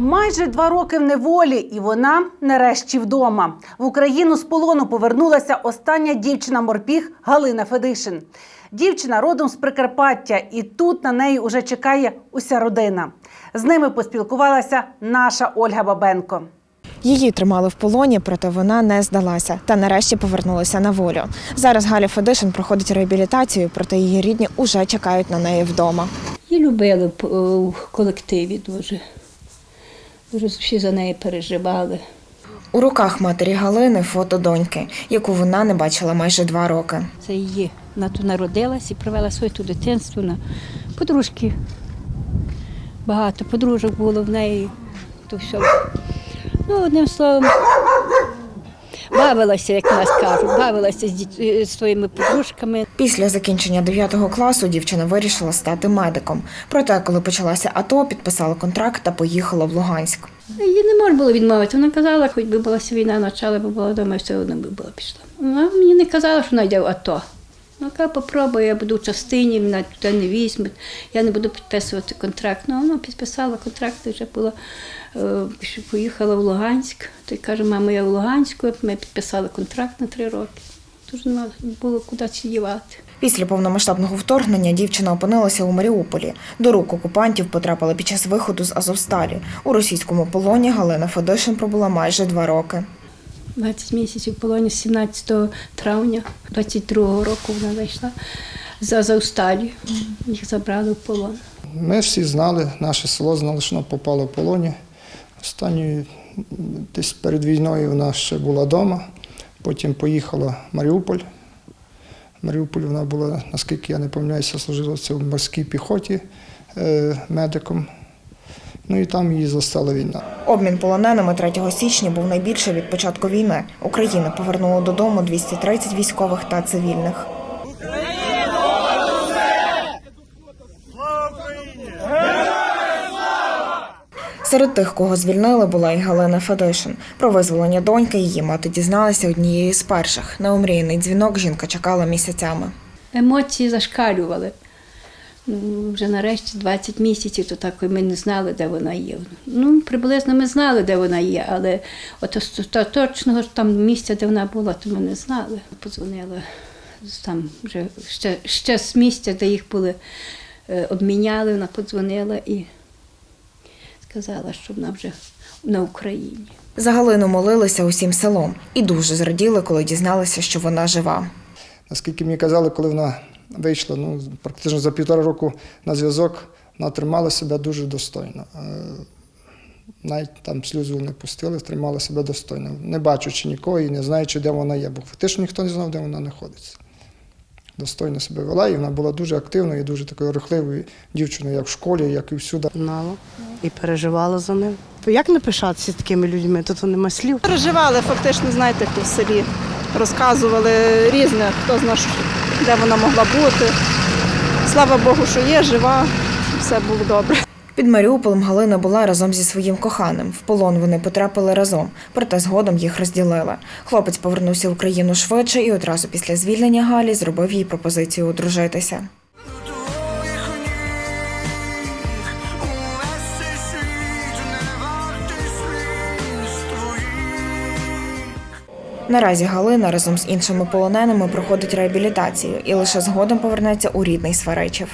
Майже два роки в неволі, і вона нарешті вдома. В Україну з полону повернулася остання дівчина морпіг Галина Федишин. Дівчина родом з Прикарпаття, і тут на неї уже чекає уся родина. З ними поспілкувалася наша Ольга Бабенко. Її тримали в полоні, проте вона не здалася та нарешті повернулася на волю. Зараз Галя Федишин проходить реабілітацію, проте її рідні уже чекають на неї вдома. Її любили в- колективі дуже. Дуже всі за неї переживали. У руках матері Галини фото доньки, яку вона не бачила майже два роки. Це її. Вона тут народилась і провела своє ту дитинство на подружки. Багато подружок було в неї. То все. Ну, одним словом, бавилася, як нас кажуть, бавилася з, діт- з своїми подружками. Після закінчення 9 класу дівчина вирішила стати медиком. Проте, коли почалася АТО, підписала контракт та поїхала в Луганськ. Її не можна було відмовити. Вона казала, хоч би була війна почала, би була вдома, все одно би була пішла. Вона мені не казала, що вона йде в АТО. Ну, яка попробую, я буду в частині, мене туди не візьмуть, я не буду підписувати контракт. Ну, вона підписала контракт, вже було, е, поїхала в Луганськ. То й каже, мама, я в Луганську, ми підписали контракт на три роки. Тож не було куди дівати. Після повномасштабного вторгнення дівчина опинилася у Маріуполі. До рук окупантів потрапила під час виходу з Азовсталі. У російському полоні Галина Федишин пробула майже два роки. 20 місяців в полоні з 17 травня 22 року вона зайшла з Азовсталі. Їх забрали в полон. Ми всі знали, наше село знало, що вона попала в полоні. Останньою десь перед війною вона ще була вдома, потім поїхала в Маріуполь. В Маріуполі вона була, наскільки я не помиляюся, служила в морській піхоті е, медиком. Ну і там її застала війна. Обмін полоненими 3 січня був найбільший від початку війни. Україна повернула додому 230 військових та цивільних. Серед тих, кого звільнили, була і Галина Федишин. Про визволення доньки її мати дізналася однією з перших. На омріяний дзвінок жінка чекала місяцями. Емоції зашкалювали. Вже нарешті 20 місяців, то так ми не знали, де вона є. Ну, приблизно ми знали, де вона є, але от остаточного ж там місця, де вона була, то ми не знали. Подзвонила з там вже ще, ще з місця, де їх були, е, обміняли, вона подзвонила і сказала, що вона вже на Україні. За Галину молилися усім селом і дуже зраділи, коли дізналися, що вона жива. Наскільки мені казали, коли вона вийшла, ну, практично за півтора року на зв'язок, вона тримала себе дуже достойно. Е, Навіть там сльозу не пустили, тримала себе достойно, не бачучи нікого і не знаючи, де вона є, бо фактично ніхто не знав, де вона знаходиться. Достойно себе вела, і вона була дуже активною і дуже такою рухливою дівчиною, як в школі, як і всюди. знала і переживала за ним. Як не пишатися такими людьми? Тут нема слів. Переживали фактично, знаєте, хто в селі. Розказували різне, хто знає, що- де вона могла бути. Слава Богу, що є, жива, все було добре. Під Маріуполем Галина була разом зі своїм коханим. В полон вони потрапили разом, проте згодом їх розділили. Хлопець повернувся в Україну швидше і одразу після звільнення Галі зробив їй пропозицію одружитися. Наразі Галина разом з іншими полоненими проходить реабілітацію і лише згодом повернеться у рідний Сваречів.